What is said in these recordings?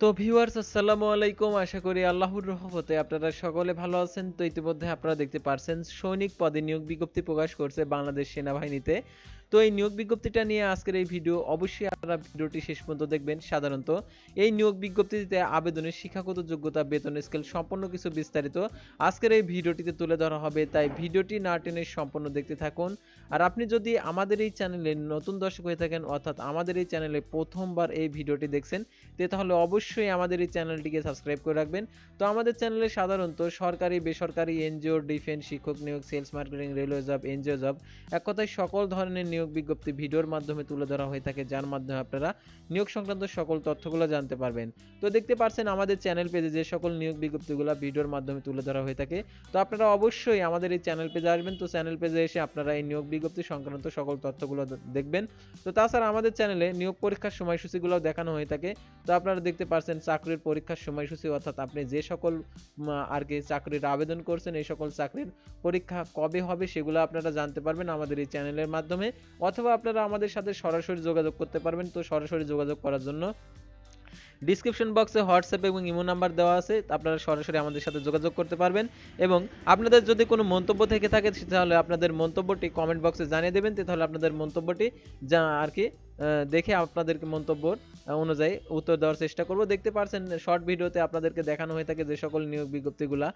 তো ভিউয়ার্স, আসসালামু আলাইকুম। আশা করি আল্লাহর রহমতে আপনারা সকলে ভালো আছেন। তো ইতিমধ্যে আপনারা দেখতে পারছেন, সৈনিক পদে নিয়োগ বিজ্ঞপ্তি প্রকাশ করছে বাংলাদেশ সেনাবাহিনীতে। তো এই নিয়োগ বিজ্ঞপ্তিটা নিয়ে আজকের এই ভিডিও অবশ্যই আপনারা ভিডিওটি শেষ পর্যন্ত দেখবেন। সাধারণত এই নিয়োগ বিজ্ঞপ্তিতে আবেদনের শিক্ষাগত যোগ্যতা, বেতন, স্কেল সম্পূর্ণ কিছু বিস্তারিত আজকের এই ভিডিওটিতে তুলে ধরা হবে। তাই ভিডিওটি না টেনে সম্পূর্ণ দেখতে থাকুন। আর আপনি যদি আমাদের এই চ্যানেলে নতুন দর্শক হয়ে থাকেন, অর্থাৎ আমাদের এই চ্যানেলে প্রথমবার এই ভিডিওটি দেখছেন, তে তাহলে অবশ্যই আমাদের এই চ্যানেলটিকে সাবস্ক্রাইব করে রাখবেন। তো আমাদের চ্যানেলে সাধারণত সরকারি, বেসরকারি, এনজিও, ডিফেন্স, শিক্ষক নিয়োগ, sales marketing, railway job, NGO job এক কথায় সকল ধরনের নিয়োগ বিজ্ঞপ্তি ভিডিওর মাধ্যমে তুলে ধরা হয়ে থাকে, যার মাধ্যমে আপনারা নিয়োগ সংক্রান্ত সকল তথ্যগুলো জানতে পারবেন। তো দেখতে পারছেন আমাদের চ্যানেল পেজে যে সকল নিয়োগ বিজ্ঞপ্তিগুলো ভিডিওর মাধ্যমে তুলে ধরা হয়ে থাকে, তো আপনারা অবশ্যই আমাদের এই চ্যানেল পেজে আসবেন। তো চ্যানেল পেজে এসে আপনারা এই নিয়োগ বিজ্ঞপ্তি সংক্রান্ত সকল তথ্যগুলো দেখবেন। তো তাছাড়া আমাদের চ্যানেলে নিয়োগ পরীক্ষার সময়সূচিগুলো দেখানো হয়ে থাকে। তো আপনারা দেখতে পারছেন চাকরির পরীক্ষার সময়সূচি, অর্থাৎ আপনি যে সকল আর কি চাকরির আবেদন করছেন, এই সকল চাকরির পরীক্ষা কবে হবে সেগুলো আপনারা জানতে পারবেন আমাদের এই চ্যানেলের মাধ্যমে। অথবা আপনারা আমাদের সাথে সরাসরি যোগাযোগ করতে পারবেন। তো সরাসরি যোগাযোগ করার জন্য ডিসক্রিপশন বক্সে হোয়াটসঅ্যাপ এবং ইমো নাম্বার দেওয়া আছে, আপনারা সরাসরি আমাদের সাথে যোগাযোগ করতে পারবেন। এবং আপনাদের যদি কোনো মন্তব্য থেকে থাকে, তাহলে আপনাদের মন্তব্যটি কমেন্ট বক্সে জানিয়ে দেবেন, তাহলে আপনাদের মন্তব্যটি যা আর কি দেখে আপনাদেরকে মন্তব্য অনুযায়ী উত্তর দেওয়ার চেষ্টা করব। দেখতে পারছেন শর্ট ভিডিওতে আপনাদেরকে দেখানো হয়ে থাকে যে সকল নিয়োগ বিজ্ঞপ্তিগুলা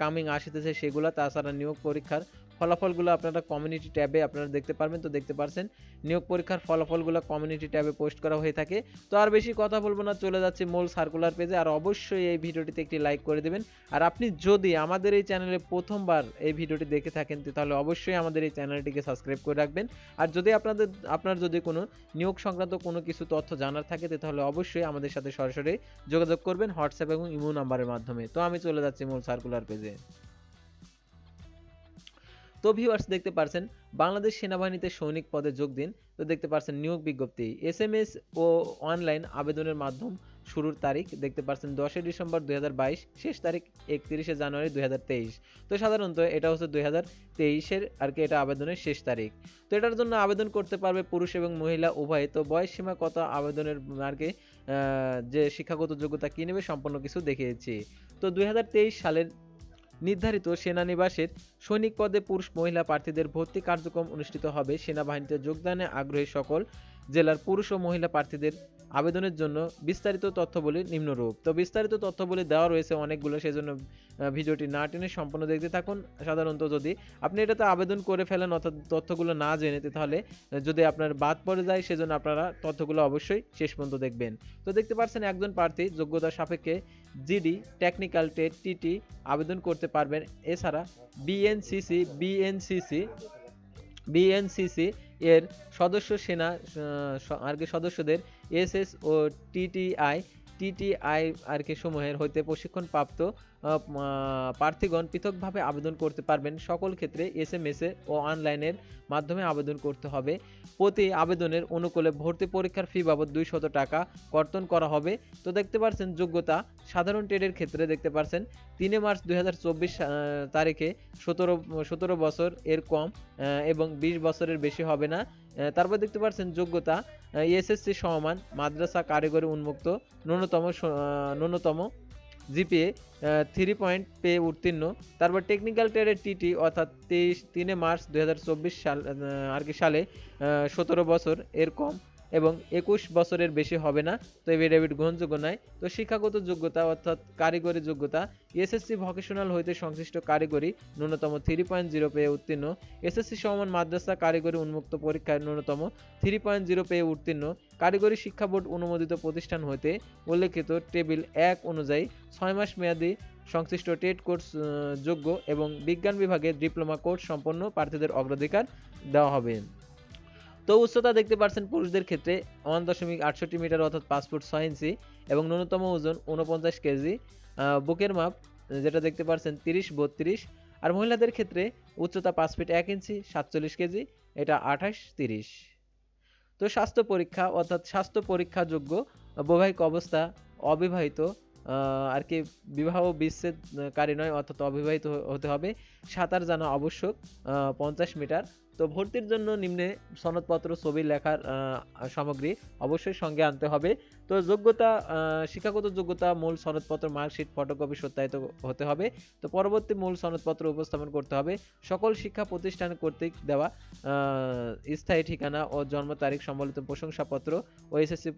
কামিং আসিতেছে সেগুলা, তাছাড়া নিয়োগ পরীক্ষার ফলাফলগুলো আপনারা কমিউনিটি ট্যাবে আপনারা দেখতে পারবেন। তো দেখতে পারছেন, নিয়োগ পরীক্ষার ফলাফলগুলো কমিউনিটি ট্যাবে পোস্ট করা হয়ে থাকে। তো আর বেশি কথা বলব না, চলে যাচ্ছে মূল সার্কুলার পেজে আর অবশ্যই এই ভিডিওটিতে একটি লাইক করে দেবেন। আর আপনি যদি আমাদের এই চ্যানেলে প্রথমবার এই ভিডিওটি দেখে থাকেন তাহলে অবশ্যই আমাদের এই চ্যানেলটিকে সাবস্ক্রাইব করে রাখবেন। আর যদি আপনাদের, আপনার যদি কোনো নিয়োগ সংক্রান্ত কোনো কিছু তথ্য জানার থাকে তাহলে অবশ্যই আমাদের সাথে সরাসরি যোগাযোগ করবেন হোয়াটসঅ্যাপ এবং ইমো নাম্বারের মাধ্যমে। তো আমি চলে যাচ্ছি মূল সার্কুলার পেজে তো ভিউয়ার্স দেখতে পারছেন, বাংলাদেশ সেনাবাহিনীতে সৈনিক পদে যোগ দিন, তো দেখতে পারছেন নিয়োগ বিজ্ঞপ্তি। এস এম এস ও অনলাইন আবেদনের মাধ্যম শুরুর তারিখ দেখতে পারছেন দশই ডিসেম্বর দুই শেষ তারিখ একত্রিশে জানুয়ারি দুই তো সাধারণত এটা হচ্ছে দুই তেইশের আর কি এটা আবেদনের শেষ তারিখ। তো এটার জন্য আবেদন করতে পারবে পুরুষ এবং মহিলা উভয়। তো বয়স সীমা কত আবেদনের আর কি যে শিক্ষাগত যোগ্যতা কী নেবে সম্পূর্ণ কিছু দেখিয়েছি। তো দুই হাজার তেইশ সালের নির্ধারিত সেনানিবাসের সৈনিক পদে পুরুষ, মহিলা প্রার্থীদের ভর্তি কার্যক্রম অনুষ্ঠিত হবে। সেনাবাহিনীতে যোগদানে আগ্রহী সকল জেলার পুরুষ ও মহিলা প্রার্থীদের আবেদনের জন্য বিস্তারিত তথ্যবলী নিম্নরূপ। তো বিস্তারিত তথ্যবলী দেওয়া রয়েছে অনেকগুলো, সেজন্য ভিডিওটি না টেনে সম্পূর্ণ দেখতে থাকুন। সাধারণত যদি আপনি এটাতে আবেদন করে ফেলেন, অর্থাৎ তথ্যগুলো না জেনে তাহলে যদি আপনার বাদ পড়ে যায়, সেজন্য আপনারা তথ্যগুলো অবশ্যই শেষ পর্যন্ত দেখবেন। তো দেখতে পাচ্ছেন একজন প্রার্থী যোগ্যতা সাপেক্ষে জিডি, টেকনিক্যাল টেট, টিটি আবেদন করতে পারবেন। এছাড়া বিএনসিসি বিএনসিসি বিএনসিসি এর সদস্য সেনা আর কি সদস্যদের এসএস ও টিটিআই টিটিআই আর কি সমূহের হইতে প্রশিক্ষণ প্রাপ্ত আহ, আহ, প্রার্থীগণ পৃথকভাবে আবেদন করতে পারবেন। সকল ক্ষেত্রে এস এম এস ও অনলাইনের মাধ্যমে আবেদন করতে হবে। প্রতি আবেদনের অনুকূলে ভর্তি পরীক্ষার ফি বাবদ দুইশত টাকা কর্তন করা হবে। তো দেখতে পাচ্ছেন যোগ্যতা, সাধারণ ট্রেডের ক্ষেত্রে দেখতে পাচ্ছেন তিনে মার্চ দু হাজার চব্বিশ তারিখে সতেরো সতেরো বছর এর কম এবং বিশ বছরের বেশি হবে না। তারপর দেখতে পাচ্ছেন যোগ্যতা এসএসসি সমমান মাদ্রাসা কারিগরি উন্মুক্ত, ন্যূনতম ন্যূনতম জিপিএ থ্রি পয়েন্ট পেয়ে উত্তীর্ণ। তারপর টেকনিক্যাল ট্রেডের টিটি অর্থাৎ তেইশ তিনে মার্চ দু হাজার চব্বিশ সাল আর কি সালে সতেরো বছর এর কম। এবং একুশ বছরের বেশি হবে না। তো এফিডেভিট গ্রহণযোগ্য নয়। তো শিক্ষাগত যোগ্যতা অর্থাৎ কারিগরি যোগ্যতা, এসএসসি ভোকেশনাল হইতে সংশ্লিষ্ট কারিগরি ন্যূনতম থ্রি পয়েন্ট জিরো পেয়ে উত্তীর্ণ। এসএসসি সমান মাদ্রাসা কারিগরি উন্মুক্ত পরীক্ষায় ন্যূনতম থ্রি পয়েন্ট জিরো পেয়ে উত্তীর্ণ। কারিগরি শিক্ষা বোর্ড অনুমোদিত প্রতিষ্ঠান হইতে উল্লেখিত টেবিল এক অনুযায়ী ছয় মাস মেয়াদী সংশ্লিষ্ট টেট কোর্স যোগ্য এবং বিজ্ঞান বিভাগে ডিপ্লোমা কোর্স সম্পন্ন প্রার্থীদের অগ্রাধিকার দেওয়া হবে। তো উচ্চতা দেখতে পাচ্ছেন পুরুষদের ক্ষেত্রে ওয়ান দশমিক আটষট্টি মিটার অর্থাৎ পাঁচ ফুট ছয় ইঞ্চি এবং ন্যূনতম ওজন উনপঞ্চাশ কেজি। বুকের মাপ, যেটা দেখতে পাচ্ছেন তিরিশ, বত্রিশ। আর মহিলাদের ক্ষেত্রে উচ্চতা পাঁচ ফিট এক ইঞ্চি, সাতচল্লিশ কেজি, এটা আঠাশ, তিরিশ। তো স্বাস্থ্য পরীক্ষা, অর্থাৎ স্বাস্থ্য পরীক্ষাযোগ্য বৈবাহিক অবস্থা অবিবাহিত আর কি বিবাহ বিচ্ছেদকারী নয়, অর্থাৎ অবিবাহিত হতে হবে। সাঁতার জানা আবশ্যক পঞ্চাশ মিটার। তো ভর্তির জন্য নিম্নে সনদপত্র, ছবি, লেখার সামগ্রী অবশ্যই সঙ্গে আনতে হবে। তো যোগ্যতা শিক্ষাগত যোগ্যতা, মূল সনদপত্র, মার্কশিট, ফটোকপি সত্যায়িত হতে হবে। তো পরবর্তী মূল সনদপত্র উপস্থাপন করতে হবে। সকল শিক্ষা প্রতিষ্ঠান কর্তৃক দেওয়া স্থায়ী ঠিকানা ও জন্ম তারিখ সম্বলিত প্রশংসাপত্র, ও এসএসসি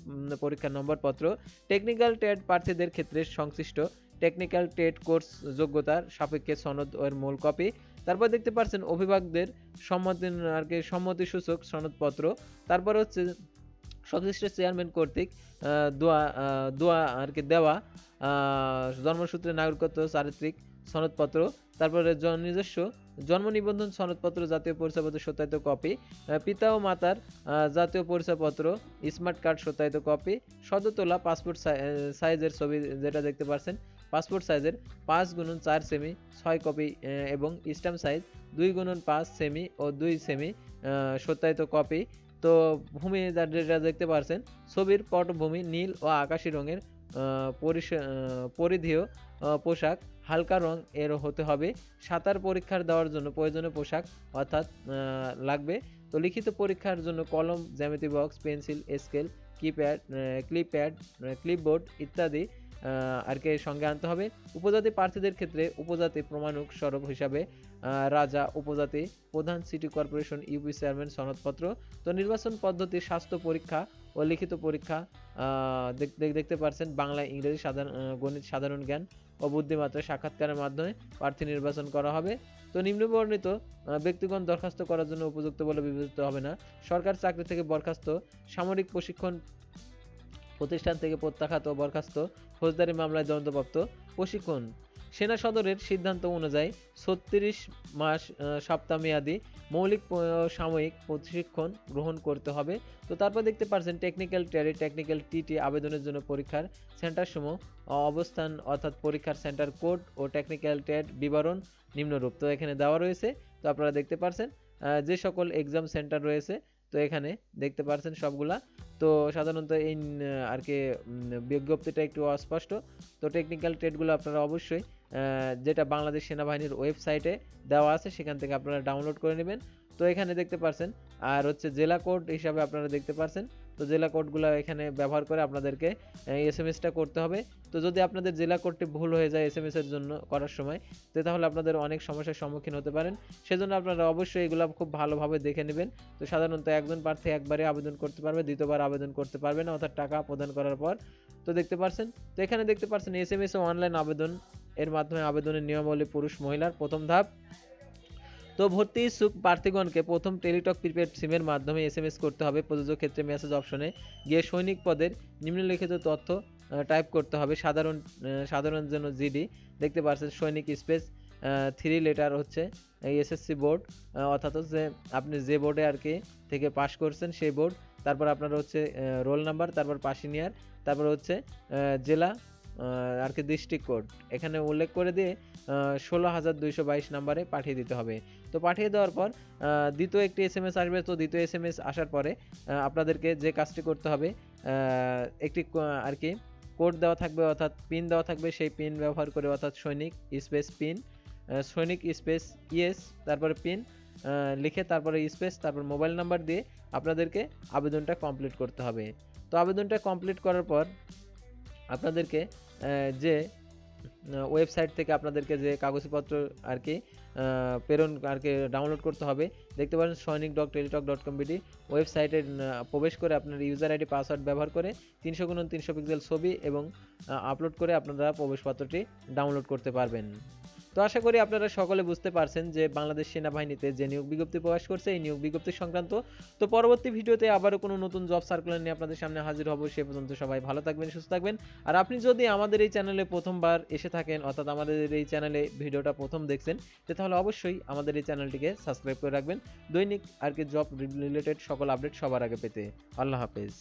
পরীক্ষার নম্বরপত্র। টেকনিক্যাল ট্রেড প্রার্থীদের ক্ষেত্রে সংশ্লিষ্ট টেকনিক্যাল ট্রেড কোর্স যোগ্যতার সাপেক্ষে সনদ এর মূল কপি তারপর দেখতে পাচ্ছেন অভিভাবকদের সম্মতি আর কি সম্মতিসূচক সনদপত্র। তারপর হচ্ছে সংশ্লিষ্ট চেয়ারম্যান কর্তৃক দোয়া দোয়া আর কি দেওয়া জন্মসূত্রে নাগরিকত্ব চারিত্রিক সনদপত্র। তারপরে নিজস্ব জন্ম নিবন্ধন সনদপত্র, জাতীয় পরিচয়পত্র সত্যায়িত কপি পিতা ও মাতার জাতীয় পরিচয়পত্র স্মার্ট কার্ড সত্যায়িত কপি সদ্য তোলা পাসপোর্ট সাইজের ছবি যেটা দেখতে পাচ্ছেন পাসপোর্ট সাইজের পাঁচ গুণন চার সেমি ছয় কপি এবং স্ট্যাম্প সাইজ দুই গুণন পাঁচ সেমি ও দুই সেমি সত্যায়িত কপি তো ভূমি যেটা দেখতে পাচ্ছেন ছবির পটভূমি নীল ও আকাশি রঙের পরিধেয় পোশাক। হালকা রং এর হতে হবে। সাঁতার পরীক্ষার দেওয়ার জন্য প্রয়োজনীয় পোশাক অর্থাৎ লাগবে। তো লিখিত পরীক্ষার জন্য কলম, জ্যামিতি box pencil scale keypad clip pad clipboard ইত্যাদি আহ, আর কি সঙ্গে আনতে হবে। উপজাতি প্রার্থীদের ক্ষেত্রে উপজাতি প্রমাণক স্বরূপ হিসাবে রাজা উপজাতি প্রধান সিটি কর্পোরেশন ইউপি চেয়ারম্যান সনদপত্র। তো নির্বাচন পদ্ধতি স্বাস্থ্য পরীক্ষা ও লিখিত পরীক্ষা দেখতে পাচ্ছেন বাংলা ইংরেজি সাধারণ গণিত সাধারণ জ্ঞান ও বুদ্ধিমাত্রা সাক্ষাৎকারের মাধ্যমে প্রার্থী নির্বাচন করা হবে। তো নিম্নবর্ণিত ব্যক্তিগণ দরখাস্ত করার জন্য উপযুক্ত বলে বিবেচিত হবে না। সরকার চাকরি থেকে বরখাস্ত সামরিক প্রশিক্ষণ প্রতিষ্ঠান থেকে প্রত্যাখ্যাত বরখাস্ত ফৌজদারি মামলায় দণ্ডপ্রাপ্ত প্রশিক্ষণ। সেনা সদরের সিদ্ধান্ত অনুযায়ী ছত্রিশ মাস সপ্তাহ মেয়াদী মৌলিক সাময়িক প্রশিক্ষণ গ্রহণ করতে হবে। তো তারপর দেখতে পাচ্ছেন টেকনিক্যাল ট্যারি টেকনিক্যাল টিটি আবেদনের জন্য পরীক্ষার সেন্টার সমূহ অবস্থান অর্থাৎ পরীক্ষার সেন্টার কোড ও টেকনিক্যাল ট্যাড বিবরণ নিম্নরূপ। তো এখানে দেওয়া রয়েছে। তো আপনারা দেখতে পাচ্ছেন আহ, যে সকল এক্সাম সেন্টার রয়েছে তো এখানে দেখতে পারছেন সবগুলা। তো সাধারণত এই আর কি বিজ্ঞপ্তিটা একটু অস্পষ্ট। তো টেকনিক্যাল ট্রেডগুলো আপনারা অবশ্যই যেটা বাংলাদেশ সেনাবাহিনীর ওয়েবসাইটে দেওয়া আছে, সেখান থেকে আপনারা ডাউনলোড করে নেবেন। তো এখানে দেখতে পারছেন, আর হচ্ছে জেলা কোড হিসাবে আপনারা দেখতে পাচ্ছেন তো জেলা কোডগুলো এখানে ব্যবহার করে আপনাদেরকে এস এম এসটা করতে হবে। তো যদি আপনাদের জেলা কোডটি ভুল হয়ে যায় এস এম এস এর জন্য করার সময়, তো তাহলে আপনাদের অনেক সমস্যার সম্মুখীন হতে পারেন। সেজন্য আপনারা অবশ্যই এগুলো খুব ভালোভাবে দেখে নেবেন। তো সাধারণত একজন প্রার্থী একবারে আবেদন করতে পারবে, দ্বিতীয়বার আবেদন করতে পারবে না, অর্থাৎ টাকা প্রদান করার পর। তো দেখতে পাচ্ছেন তো এখানে দেখতে পাচ্ছেন এস এম এস ও অনলাইন আবেদন, এর মাধ্যমে আবেদনের নিয়মাবলী পুরুষ মহিলার প্রথম ধাপ। তো ভর্তি ইচ্ছুক প্রার্থীগণকে প্রথম টেলিটক প্রিপেড সিমের মাধ্যমে এস এম এস করতে হবে। প্রযোজ্য ক্ষেত্রে মেসেজ অপশনে গিয়ে সৈনিক পদের নিম্নলিখিত তথ্য টাইপ করতে হবে। সাধারণ সাধারণ জন্য জিডি। দেখতে পাচ্ছেন সৈনিক স্পেস থ্রি লেটার হচ্ছে এসএসসি বোর্ড অর্থাৎ যে আপনি যে বোর্ডে আর কি থেকে পাশ করছেন সেই বোর্ড। তারপর আপনার হচ্ছে রোল নাম্বার, তারপর পাশিনিয়ার তারপর হচ্ছে জেলা আর কি ডিস্ট্রিক্ট কোড। এখানে উল্লেখ করে দিয়ে ষোলো হাজার দুইশো বাইশ নাম্বারে পাঠিয়ে দিতে হবে। তো পাঠিয়ে দেওয়ার পর দ্বিতীয় একটি এস এম এস আসবে। তো দ্বিতীয় এস এম এস আসার পরে আপনাদেরকে যে কাজটি করতে হবে একটি আর কি, কোড দেওয়া থাকবে, অর্থাৎ পিন দেওয়া থাকবে। সেই পিন ব্যবহার করে, অর্থাৎ সৈনিক স্পেস পিন সৈনিক স্পেস ইএস, তারপরে পিন লিখে তারপরে স্পেস, তারপর মোবাইল নাম্বার দিয়ে আপনাদেরকে আবেদনটা কমপ্লিট করতে হবে। তো আবেদনটা কমপ্লিট করার পর আপনাদেরকে যে ওয়েবসাইট থেকে আপনাদেরকে যে কাগজপত্র আর কি প্রেরণ আর কি ডাউনলোড করতে হবে, দেখতে পারেন সৈনিক dot Teletalk dot com BD ওয়েবসাইটে প্রবেশ করে আপনার ইউজার আইডি পাসওয়ার্ড ব্যবহার করে তিনশো গুণ তিনশো পিক্সেল ছবি এবং আপলোড করে আপনারা প্রবেশপত্রটি ডাউনলোড করতে পারবেন। তো আশা করি আপনারা সকলে বুঝতে পারছেন যে বাংলাদেশ সেনাবাহিনীতে যে নিয়োগ বিজ্ঞপ্তি প্রকাশ করছে, এই নিয়োগ বিজ্ঞপ্তি সংক্রান্ত। তো পরবর্তী ভিডিওতে আবারও কোনো নতুন জব সার্কুলার নিয়ে আপনাদের সামনে হাজির হব, সে পর্যন্ত সবাই ভালো থাকবেন, সুস্থ থাকবেন। আর আপনি যদি আমাদের এই চ্যানেলে প্রথমবার এসে থাকেন, অর্থাৎ আমাদের এই চ্যানেলে ভিডিওটা প্রথম দেখছেন তাহলে অবশ্যই আমাদের এই চ্যানেলটিকে সাবস্ক্রাইব করে রাখবেন। দৈনিক আর কি জব রিলেটেড সকল আপডেট সবার আগে পেতে। আল্লাহ হাফেজ।